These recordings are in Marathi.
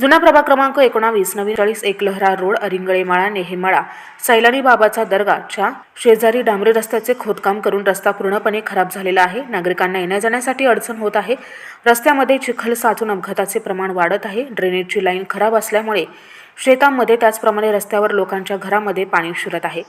जुना प्रभाग क्रमांक एकोणावीस नवीन चाळीस एकलहरा रोड अरिंगळेमाळा नेहेमाळा. सैलानी बाबाचा दर्गाच्या शेजारी डांबरी रस्त्याचे खोदकाम करून रस्ता पूर्णपणे खराब झालेला आहे. नागरिकांना येण्या जाण्यासाठी अडचण होत आहे. रस्त्यामध्ये चिखल साचून अपघाताचे प्रमाण वाढत आहे. ड्रेनेजची लाईन खराब असल्यामुळे शेतांमध्ये त्याचप्रमाणे रस्त्यावर लोकांच्या घरामध्ये पाणी शिरत आहे.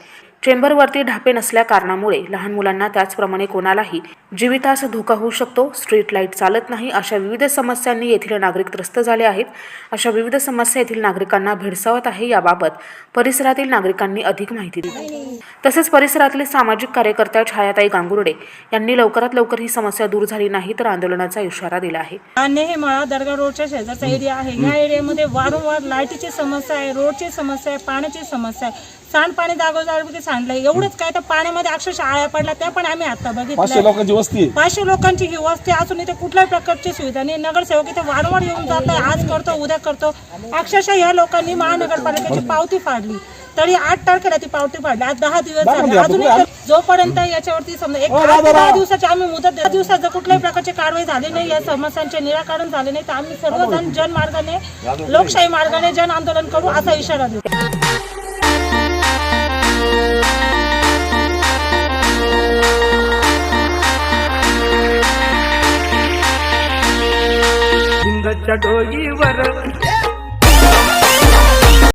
चेंबरवरती ढापे नसल्या कारणामुळे लहान मुलांना त्याचप्रमाणे कोणालाही जीवितास धोका होऊ शकतो. स्ट्रीट लाइट चालत नाही अशा विविध समस्यांनी येथील नागरिक त्रस्त झाले आहेत. अशा विविध समस्या येथील नागरिकांना भेडसावत आहे. याबाबत परिसरातील नागरिकांनी अधिक माहिती दिली. तसेच परिसरातील सामाजिक कार्यकर्त्या छायाताई गांगुर्डे यांनी लवकरात लवकर ही समस्या दूर झाली नाही तर आंदोलनाचा इशारा दिला आहे. आणि हे मळा दर्गा रोडच्या शेजारचा एरिया आहे. या एरियामध्ये वारंवार लाईटीची समस्या आहे रोडची समस्या आहे पाण्याची समस्या आहे. सांडपाणी जागोजागी सांडलंय. एवढंच काय तर पाण्यामध्ये अक्षरशः आळ्या पडल्या त्या पण आम्ही आता बघितलं लोकांची वस्ती आहे. पाचशे लोकांची ही वस्ती असून इथे कुठल्याही प्रकारची सुविधा नाही. नगरसेवक इथे वारंवार येऊन जात आहे आज करतो उद्या करतो. अक्षरशः या लोकांनी महानगरपालिकेची पावती फाडली. तरी आठ तारखेला ती पावती फाडली आज दहा दिवस झाले. अजूनही जोपर्यंत याच्यावरती समजा एक हो, आठ दादा, ते दहा. दिवसाची आम्ही मुदत दहा दिवसात जर कुठल्याही प्रकारची कारवाई झाली नाही या समस्यांचे निराकरण झाले नाही तर आम्ही सर्वजण जन मार्गाने लोकशाही मार्गाने जन आंदोलन करू असा इशारा डोईवर